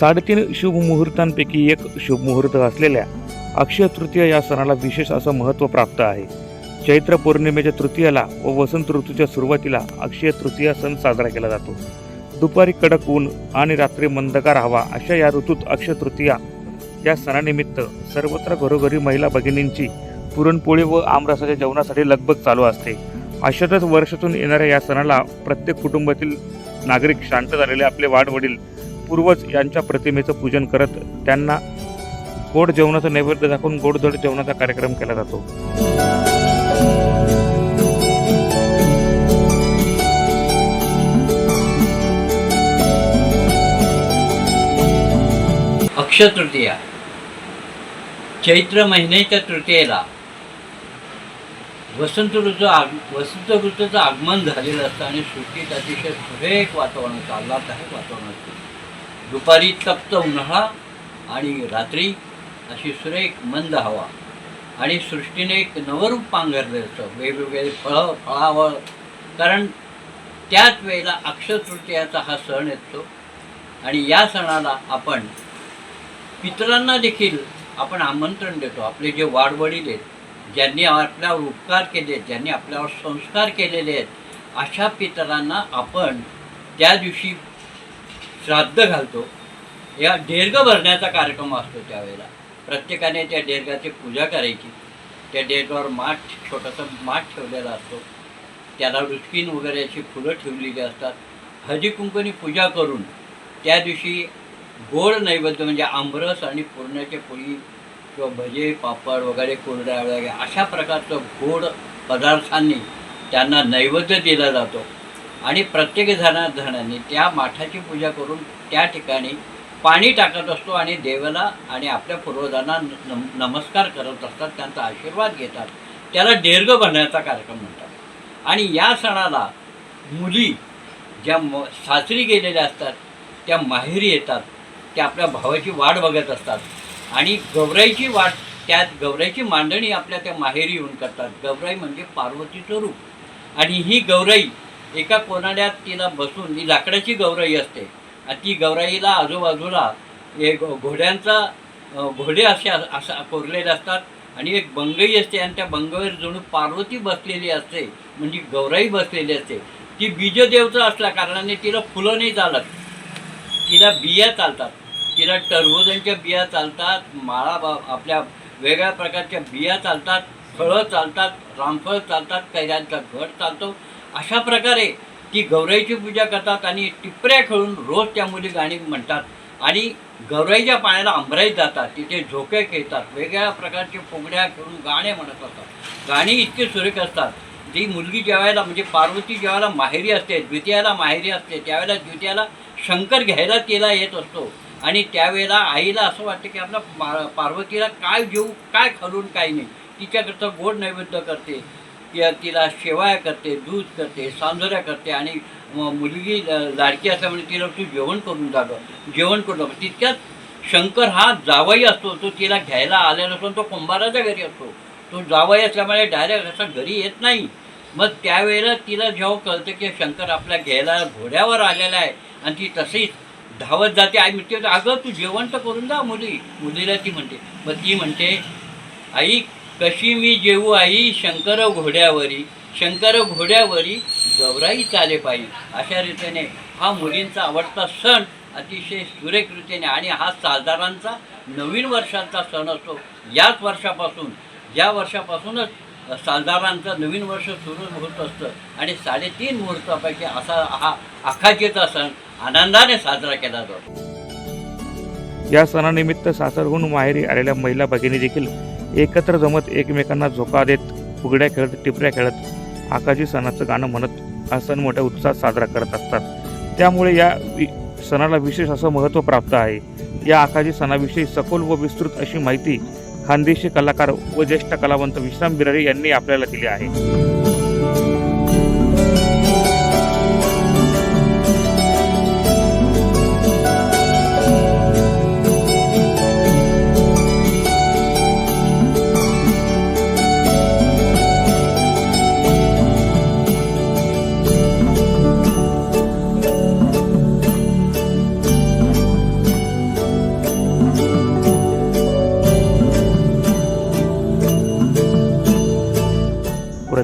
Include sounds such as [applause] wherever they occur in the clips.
साडेतीन शुभमुहूर्तांपैकी एक शुभमुहूर्त असलेल्या अक्षय तृतीया या सणाला विशेष असं महत्त्व प्राप्त आहे. चैत्र पौर्णिमेच्या तृतीयाला व वसंत ऋतूच्या सुरुवातीला अक्षय तृतीया सण साजरा केला जातो. दुपारी कडक ऊन आणि रात्री मंदगार हवा अशा या ऋतूत अक्षय तृतीया या सणानिमित्त सर्वत्र घरोघरी महिला भगिनींची पुरणपोळी व आमरसाच्या जेवणासाठी लगबग चालू असते. अशातच वर्षातून येणाऱ्या या सणाला प्रत्येक कुटुंबातील नागरिक शांत झालेले आपले वाढवडील पूर्वज यांच्या प्रतिमेचं पूजन करत त्यांना गोड जेवणाचं नैवेद्य दाखवून गोडधोड जेवणाचा कार्यक्रम केला जातो. अक्षय तृतीया चैत्र महिन्याच्या तृतीयेला वसंत ऋतू आग वसंत ऋतूचं आगमन झालेलं असतं आणि सुट्टीत अतिशय सुरेख वातावरण असतं आल्हाददायक वातावरण. असतं दुपारी तप्त उन्हाळा आणि रात्री अशी सुरेख मंद हवा. आणि सृष्टीने एक नवरूप पांघरलं असतं. वेगवेगळे फळं फळावळ. कारण त्याच वेळेला अक्षतृतीयाचा हा सण येतो. आणि या सणाला आपण पितरांना देखील आपण आमंत्रण देतो. आपले जे वाडवडील आहेत ज्यांनी आपल्यावर उपकार केले आहेत ज्यांनी आपल्यावर संस्कार केलेले आहेत अशा पितरांना आपण त्या दिवशी श्राद्ध घालतो. या दीर्घ भरण्याचा कार्यक्रम असतो त्यावेळेला. प्रत्येकाने त्या दीर्घाची पूजा करायची. त्या डेरगावर माठ छोटासा माठ ठेवलेला असतो. त्याला रुचकीन वगैरे अशी फुलं ठेवलेली असतात. हळदी कुंकूनी पूजा करून त्या दिवशी गोड नैवेद्य म्हणजे आंबरस आणि पुरणाच्या पोळी किंवा भजे पापड वगैरे कोरड्या वगैरे अशा प्रकारचं गोड पदार्थांनी त्यांना नैवेद्य दिला जातो. आणि प्रत्येक जणा जणांनी त्या माठाची पूजा करून त्या ठिकाणी पाणी टाकत असतो आणि देवाला आणि आपल्या पूर्वजांना नम नमस्कार करत असतात त्यांचा आशीर्वाद घेतात. त्याला दीर्घ बनण्याचा कार्यक्रम म्हणतात. आणि या सणाला मुली ज्या म सासरी गेलेल्या असतात त्या माहेरी येतात त्या आपल्या भावाची वाट बघत असतात. आणि गौराईची वाट त्यात गौराईची मांडणी आपल्या त्या माहेरी येऊन करतात. गौराई म्हणजे पार्वतीचं रूप. आणि ही गौराई एका कोनाड्यात तिला बसून ही लाकडाची गौराई असते. आणि ती गौराईला आजूबाजूला एक घोड्यांचा घोडे असे असा कोरलेले असतात आणि एक बंगई असते आणि त्या बंगईवर जणू पार्वती बसलेली असते. म्हणजे गौराई बसलेली असते. ती बीजदेवचं असल्या कारणाने तिला फुलं नाही चालत. तिला बिया चालतात. तिला टरबुजांच्या बिया चालतात माळा बा- आपल्या वेगळ्या प्रकारच्या बिया चालतात फळं चालतात रामफळ चालतात कैऱ्यांचा घट चालतो. अशा प्रकारे ती गौराईची पूजा करतात आणि टिपऱ्या खेळून रोज त्या मुली गाणी म्हणतात. आणि गौराईच्या पाण्याला अंबराईत जातात. तिथे झोके खेळतात. वेगळ्या प्रकारचे फुगड्या खेळून गाणे म्हणत असतात. गाणी इतके सुरेख असतात. ती मुलगी ज्यावेळेला म्हणजे पार्वती ज्यावेळेला माहेरी असते द्वितीयाला माहेरी असते त्यावेळेला द्वितीयाला शंकर घ्यायला तिला येत असतो. आणि त्यावेळेला आईला असं वाटतं की आपल्या पार्वतीला काय देऊ काय खालून काय नाही. तिच्याकरता गोड नैवेद्य करते. तिला शेवाया करते दूध करते सांजोऱ्या करते आणि म- मुलगी लाडकी असल्यामुळे तिला तू जेवण करून जागं जेवण करून जागं तितक्यात शंकर हा जावई असतो तो तिला घ्यायला आलेला असतो तो कुंभाराच्या घरी असतो. तो जावई असल्यामुळे डायरेक्ट असा घरी येत नाही. मग त्यावेळेला तिला जेव्हा कळतं की शंकर आपल्या घ्यायला घोड्यावर आलेला आहे आणि ती तशीच धावत जाते. आई म्हणते अगं तू जेवण तर करून जा मुली. मुलीला ती म्हणते मग ती म्हणते आई कशी मी जेवू आई शंकर घोड्यावरी शंकर घोड्यावरी गौराई चाले पाहिजे अशा रीतीने हा मुलींचा आवडता सण अतिशय सुरेख रीतीने आणि हा साधारणचा नवीन वर्षांचा सण असतो. याच वर्षापासून या वर्षापासूनच सालदारांचं नवीन वर्ष सुरू होत असतं आणि साडेतीन मुहूर्तापैकी असा हा आखाचेचा सण आनंदाने साजरा केला जातो. या सणानिमित्त सासरहून माहेरी आलेल्या महिला भगिनी देखील एकत्र जमत एकमेकांना झोका देत फुगड्या खेळत टिपऱ्या खेळत आकाशी सणाचं गाणं म्हणत हा सण मोठ्या उत्साहात साजरा करत असतात. त्यामुळे या वि सणाला विशेष असं महत्त्व प्राप्त आहे. या आकाशी सणाविषयी सखोल व विस्तृत अशी माहिती खानदेशी कलाकार व ज्येष्ठ कलावंत विश्राम बिरारी यांनी आपल्याला दिली आहे.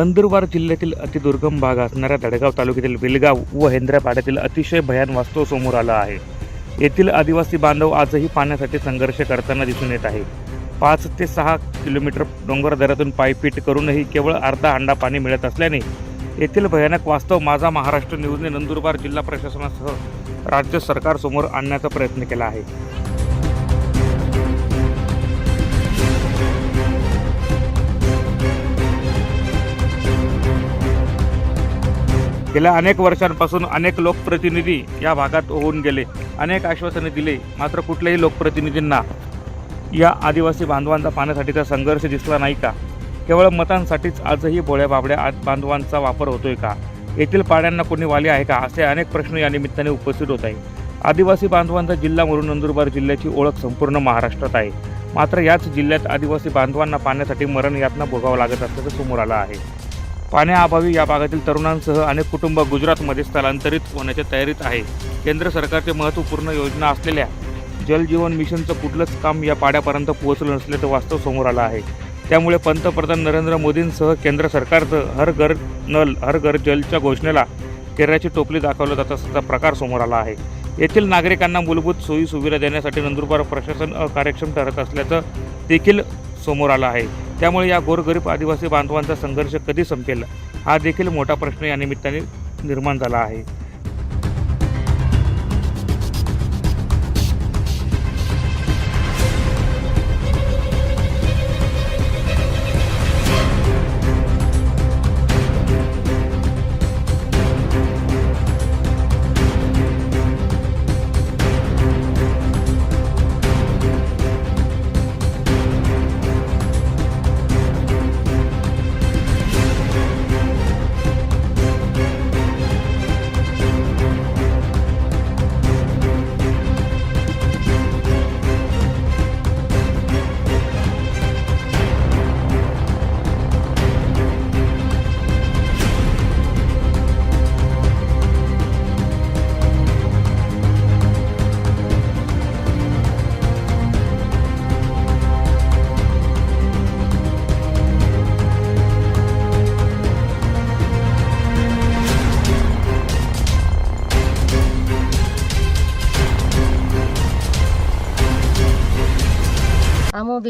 नंदुरबार जिल्ह्यातील अतिदुर्गम भाग असणाऱ्या दडगाव तालुक्यातील विलगाव व हेंद्रापाड्यातील अतिशय भयान वास्तव समोर आला आहे. येथील आदिवासी बांधव आजही पाण्यासाठी संघर्ष करताना दिसून येत आहे. पाच ते सहा किलोमीटर डोंगर दऱ्यातून पायपीट करूनही केवळ अर्धा अंडा पाणी मिळत असल्याने येथील भयानक वास्तव माझा महाराष्ट्र न्यूजने नंदुरबार जिल्हा प्रशासनासह राज्य सरकारसमोर आणण्याचा प्रयत्न केला आहे. गेल्या अनेक वर्षांपासून अनेक लोकप्रतिनिधी या भागात होऊन गेले. अनेक आश्वासने दिले मात्र कुठल्याही लोकप्रतिनिधींना या आदिवासी बांधवांचा पाण्यासाठीचा संघर्ष दिसला नाही का? केवळ मतांसाठीच आजही भोळ्या बाबड्या बांधवांचा वापर होतोय का? येथील पाड्यांना कोणी वाले आहे का? असे अनेक प्रश्न या निमित्ताने उपस्थित होत आहे आदिवासी बांधवांचा जिल्हा म्हणून नंदुरबार जिल्ह्याची ओळख संपूर्ण महाराष्ट्रात आहे. मात्र याच जिल्ह्यात आदिवासी बांधवांना पाण्यासाठी मरण यातना भोगावं लागत असल्याचं समोर आलं आहे. पाण्याअभावी या भागातील तरुणांसह अनेक कुटुंब गुजरातमध्ये स्थलांतरित होण्याच्या तयारीत आहे. केंद्र सरकारचे महत्त्वपूर्ण योजना असलेल्या जलजीवन मिशनचं कुठलंच काम या पाड्यापर्यंत पोहोचलं नसल्याचं वास्तव समोर आलं आहे. त्यामुळे पंतप्रधान नरेंद्र मोदींसह केंद्र सरकारचं हर घर नल हर घर जलच्या घोषणेला केराची टोपली दाखवलं जात असल्याचा प्रकार समोर आला आहे. येथील नागरिकांना मूलभूत सोयी सुविधा देण्यासाठी नंदुरबार प्रशासन अकार्यक्षम ठरत असल्याचं देखील समोर आलं आहे. त्यामुळे या गोरगरीब आदिवासी बांधवांचा संघर्ष कधी संपेल हा देखील मोठा प्रश्न या निमित्ताने निर्माण झाला आहे.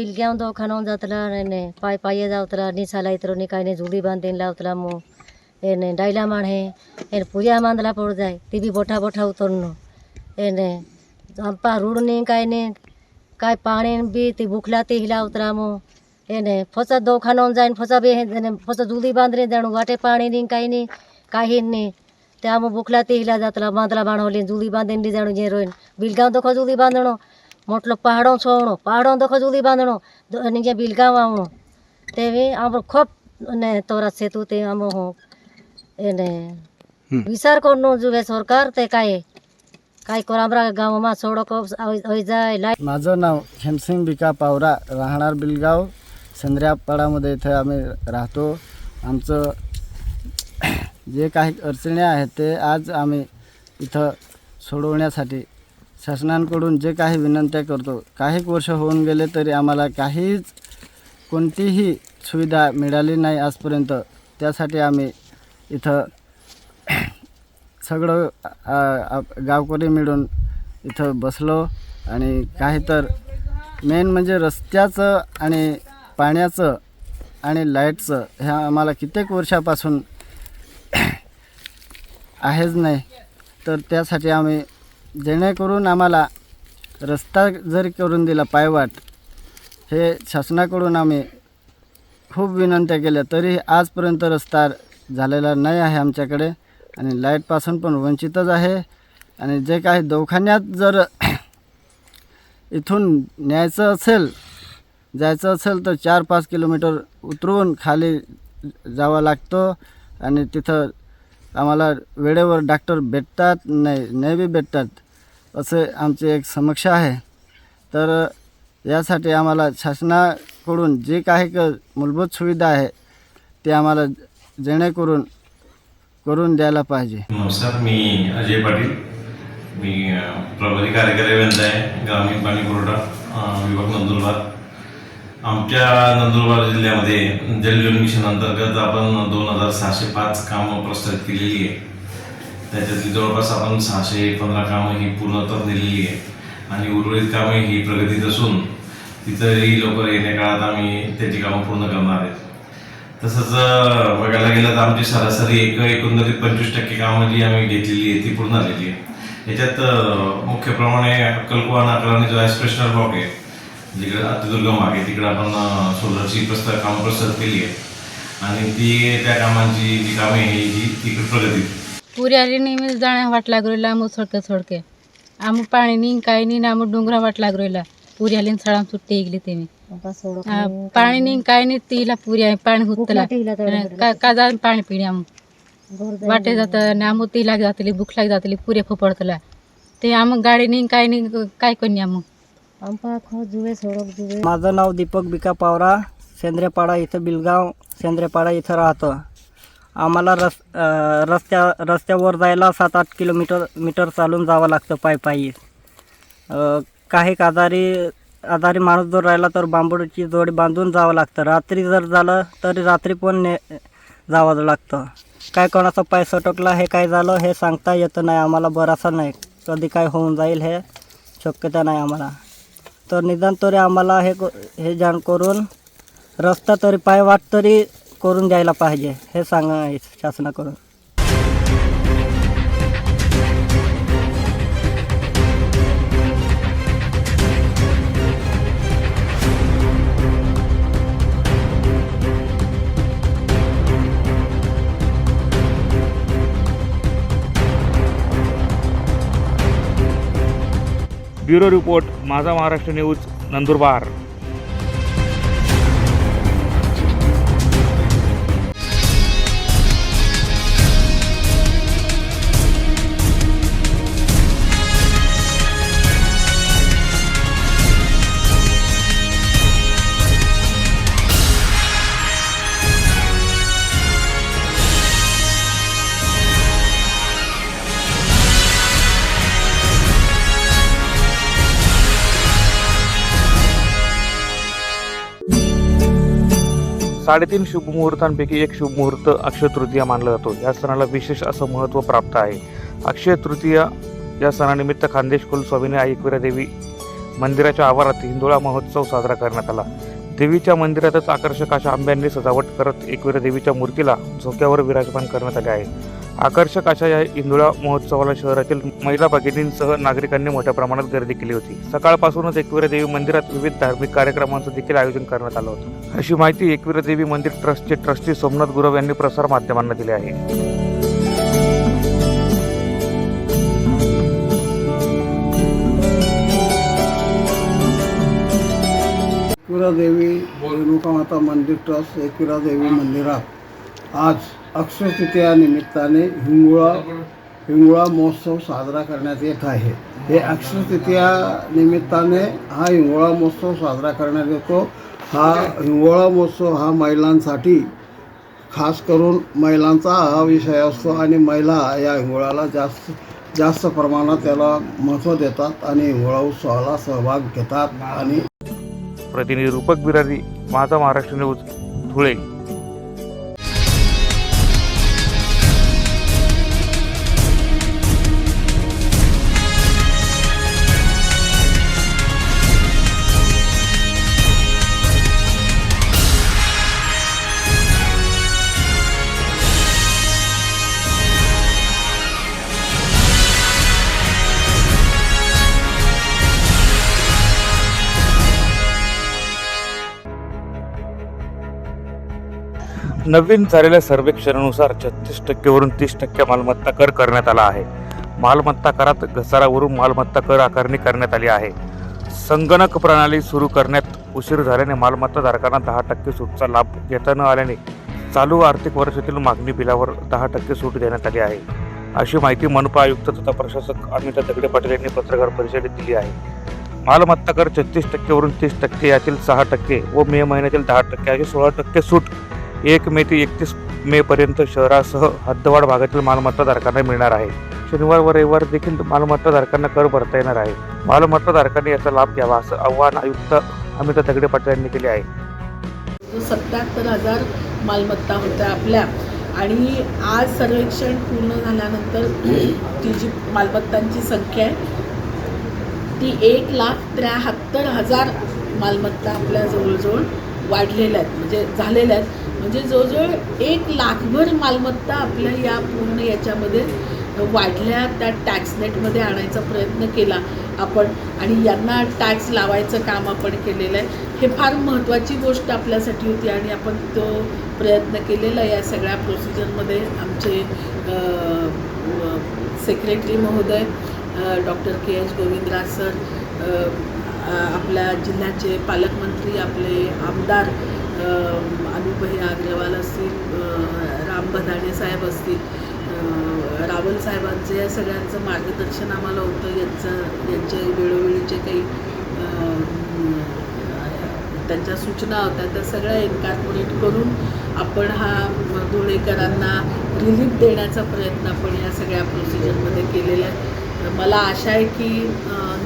આમો બિલગ્યામ દવાખાનો જતલા ને પાય પાયે જાવતલા નિશાલા ઇતરો નિકાયને ઝૂડી બાંધીને લાવતલા મો એને ડાયલા માણે એને પૂજા માંદલા પડ જાય તે બી બોઠા બોઠા ઉતરનો એને અંપા રૂડની કાંઈને કાંઈ પાણી બી તે ભૂખલાતી હિલાવતરામો એને ફસા દવાખાનો જાય ફસા બે એને ફસા જુદી બાંધને જાણું વાટે પાણી નહીં કાંઈ નહીં કાંઈ નહીં તે આમ ભૂખલાતી હિલા જાતલા બાંધલા બાણો લઈને જુદી બાંધીને દી જાણું જે રોઈને બિલગામ દોખો જુદી બાંધણો ಮೊಟ್ಲು ಪಹಾಡೋ ಸೋವಣೋ ಪಹಾಡೋ ದೊಖ ಜೂದಿ ಬಾಂಧಣೋ ನಿಂಗೆ ಬಿಲ್ಗಾಂವ್ ಆವಣೋ તેવે આપણો ખૂબ ને તોરા સેતુ તે આમો હો એને વિચાર કરનો જુએ સરકાર તે કાય કાય કોર આમરા ગામમાં સડક હોઈ જાય લાઈટ માજો નામ હેમસિંગ વિકા पावरा राहणार बिलगाव संद्र्यापाडामध्ये इथे आम्ही राहतो आमचं जे काही अडचणी आहेत ते आज आम्ही इथं सोडवण्यासाठी शासनाकडून जे काही विनंत्या करतो काही वर्ष होऊन गेले तरी आम्हाला काहीच कोणतीही सुविधा मिळाली नाही आजपर्यंत. त्यासाठी आम्ही इथं सगळं गावकरी मिळून इथं बसलो आणि काही तर मेन म्हणजे रस्त्याचं आणि पाण्याचं आणि लाईटचं ह्या आम्हाला कित्येक वर्षापासून आहेच नाही. तर त्यासाठी आम्ही जेणेकरून आम्हाला रस्ता जरी करून दिला पायवाट हे शासनाकडून आम्ही खूप विनंत्या केल्या तरी आजपर्यंत रस्ता झालेला नाही आहे आमच्याकडे आणि लाईटपासून पण वंचितच आहे. आणि जे काही दवाखान्यात जर [clears throat] इथून न्यायचं असेल जायचं असेल तर चार पाच किलोमीटर उतरून खाली जावं लागतं आणि तिथं आम्हाला वेळेवर डॉक्टर भेटतात नाही नाही बी भेटतात असे आमची एक समस्या आहे. तर यासाठी आम्हाला शासनाकडून जे काही क मूलभूत सुविधा आहे ते आम्हाला जेणेकरून करून द्यायला पाहिजे. नमस्कार मी अजय पाटील. मी प्रभारी कार्यकारी आहे ग्रामीण पाणी पुरवठा विभाग नंदुरबार. आमच्या नंदुरबार जिल्ह्यामध्ये जलजीवन मिशन अंतर्गत आपण दोन हजार सहाशे पाच कामं प्रस्तावित केलेली आहे. त्याच्यातली जवळपास आपण सहाशे पंधरा कामं ही पूर्णतर दिलेली आहे. आणि उर्वरित कामे ही प्रगतीत असून तिथंही लवकर येण्या काळात आम्ही त्याची कामं पूर्ण करणार आहेत. तसंच बघायला गेलं तर आमची सरासरी एक एकंदरीत पंचवीस टक्के कामं जी आम्ही घेतलेली आहे ती पूर्ण झालेली आहे. याच्यात मुख्यप्रमाणे मुख्य प्रमाणे अक्कलकुवा नाकराने जो ॲस्प्रेशनल ब्लॉक आहे जिकडे अतिदुर्गम आहे तिकडे आपण सोलरची प्रस्ताव कामं प्रस्तावित केली आहे आणि ती त्या कामांची जी कामे आहे ही तिकडे प्रगती पुरी आली नेहमीच जाण्या वाट लागलेला आम सोडके सोडके. आम पाणी नी काही नी आम डोंगरा वाट लागलेला पुरी आली सळाम सुट्टी गेली ते मी आ, पाणी नी काही नी तिला पुरी आहे पाणी हुतला. का जा पाणी पिणे आम वाटे जात आणि आम ती लाग जातली भूक लाग जातली पुरे फोपडतला ते आम गाडी नी काही नी काय कोणी आम माझं नाव दीपक बिका पावरा सेंद्रेपाडा इथं बिलगाव सेंद्रेपाडा इथं राहतं. आम्हाला रस रस्त्या रस्त्यावर जायला सात आठ किलोमीटर मीटर चालून जावं लागतं पायी पायी. काही आजारी आजारी माणूस जर राहिला तर बांबूची जोडी बांधून जावं लागतं. रात्री जर झालं तरी रात्री पण ने जावं लागतं. काय कोणाचा पाय सटकला हे काय झालं हे सांगता येतं नाही. आम्हाला बरासा नाही. कधी काय होऊन जाईल हे शक्यता नाही आम्हाला. तर निदान तरी आम्हाला हे क- हे जाण करून रस्ता तरी पायवाट तरी करून द्यायला पाहिजे हे सांगा शासनाकडून. ब्युरो रिपोर्ट माझा महाराष्ट्र न्यूज नंदुरबार. साडेतीन शुभमुहूर्तांपैकी एक शुभमुहूर्त अक्षय तृतीया मानला जातो. या सणाला विशेष असं महत्त्व प्राप्त आहे. अक्षय तृतीया या सणानिमित्त खानदेश कुलस्वामीने आई देवी मंदिराच्या आवारात हिंदोळा महोत्सव साजरा करण्यात आला. देवीच्या मंदिरातच आकर्षक अशा आंब्यांनी सजावट करत एकविरा देवीच्या मूर्तीला झोक्यावर विराजमान करण्यात आले आहे. आकर्षक अशा या इंदुळा महोत्सवाला शहरातील महिला भगिनींसह नागरिकांनी मोठ्या प्रमाणात गर्दी केली होती. सकाळपासूनच एकविरा देवी मंदिरात विविध धार्मिक कार्यक्रमांचं देखील आयोजन करण्यात आलं होतं. अशी माहिती एकविरा देवी मंदिर ट्रस्टचे ट्रस्टी सोमनाथ गुरव यांनी प्रसार माध्यमांना दिली आहे. एकविरादेवी रेणुकामाता मंदिर ट्रस्ट एकविरादेवी मंदिरात आज अक्षयतृतीया निमित्ताने हिंगोळा हिंगोळा महोत्सव साजरा करण्यात येत आहे. हे अक्षयतृतीया निमित्ताने हा हिंगोळा महोत्सव साजरा करण्यात येतो. हा हिंगोळा महोत्सव हा महिलांसाठी खास करून महिलांचा हा विषय असतो आणि महिला या हिंगोळाला जास्त जास्त प्रमाणात त्याला महत्त्व देतात आणि हिंगोळा उत्सवाला सहभाग घेतात आणि प्रतिनिधी रूपक बिरारी माझा महाराष्ट्र न्यूज धुळे. नवीन झालेल्या सर्वेक्षणानुसार छत्तीस टक्केवरून तीस टक्के मालमत्ता कर करण्यात आला आहे. मालमत्ता करात घसारावरून मालमत्ता कर आकारणी करण्यात आली आहे. संगणक प्रणाली सुरू करण्यात उशीर झाल्याने मालमत्ता धारकांना दहा टक्के सूटचा लाभ घेता न आल्याने चालू आर्थिक वर्षातील मागणी बिलावर दहा टक्के सूट देण्यात आली आहे. अशी माहिती मनपा आयुक्त तथा प्रशासक अमिता दगडे पाटील यांनी पत्रकार परिषदेत दिली आहे. मालमत्ता कर छत्तीस टक्केवरून तीस टक्के यातील सहा टक्के व मे महिन्यातील दहा टक्के अशी सोळा टक्के सूट एक मे ते एकतीस मे पर्यंत शहरासह हद्दवाढ भागातील मालमत्ता धारकांना मिळणार आहे. शनिवार व रविवार देखील मालमत्ता धारकांना कर भरता येणार आहे. मालमत्ता धारकांनी याचा लाभ घ्यावा असं आव्हान आयुक्त अमिता दगडे पाटील यांनी केले आहे. सत्याहत्तर हजार मालमत्ता होत्या आपल्या आणि आज सर्वेक्षण पूर्ण झाल्यानंतर [clears throat] ती जी मालमत्तांची संख्या आहे ती एक लाख त्र्याहत्तर हजार मालमत्ता आपल्या जवळजवळ वाढलेल्या आहेत म्हणजे झालेल्या आहेत. म्हणजे जवळजवळ एक लाखभर मालमत्ता आपल्या या पूर्ण याच्यामध्ये वाढल्या त्या टॅक्स नेटमध्ये आणायचा प्रयत्न केला आपण. आणि यांना टॅक्स लावायचं काम आपण केलेलं आहे. हे फार महत्त्वाची गोष्ट आपल्यासाठी होती आणि आपण तो प्रयत्न केलेला या सगळ्या प्रोसिजरमध्ये आमचे सेक्रेटरी महोदय doctor K H Govindraj sir आपल्या जिल्ह्याचे पालकमंत्री आपले आमदार अ, अनुपही अग्रवाल असतील राम भदाणे साहेब असतील रावल साहेबांचं या सगळ्यांचं मार्गदर्शन आम्हाला होतं. यांचं यांचे वेळोवेळीचे काही त्यांच्या सूचना होत्या. त्या सगळ्या इन्कॉर्पोरेट करून आपण हा धुळेकरांना रिलीफ देण्याचा प्रयत्न आपण या सगळ्या प्रोसिजरमध्ये केलेला आहे. मला आशा आहे की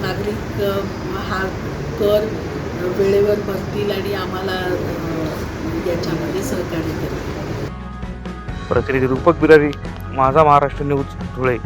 नागरिक हा कर वेळेवर भरतील आणि आम्हाला याच्यामध्ये सहकार्य करतील प्रतिनिधी रूपक बिरारी माझा महाराष्ट्र न्यूज धुळे.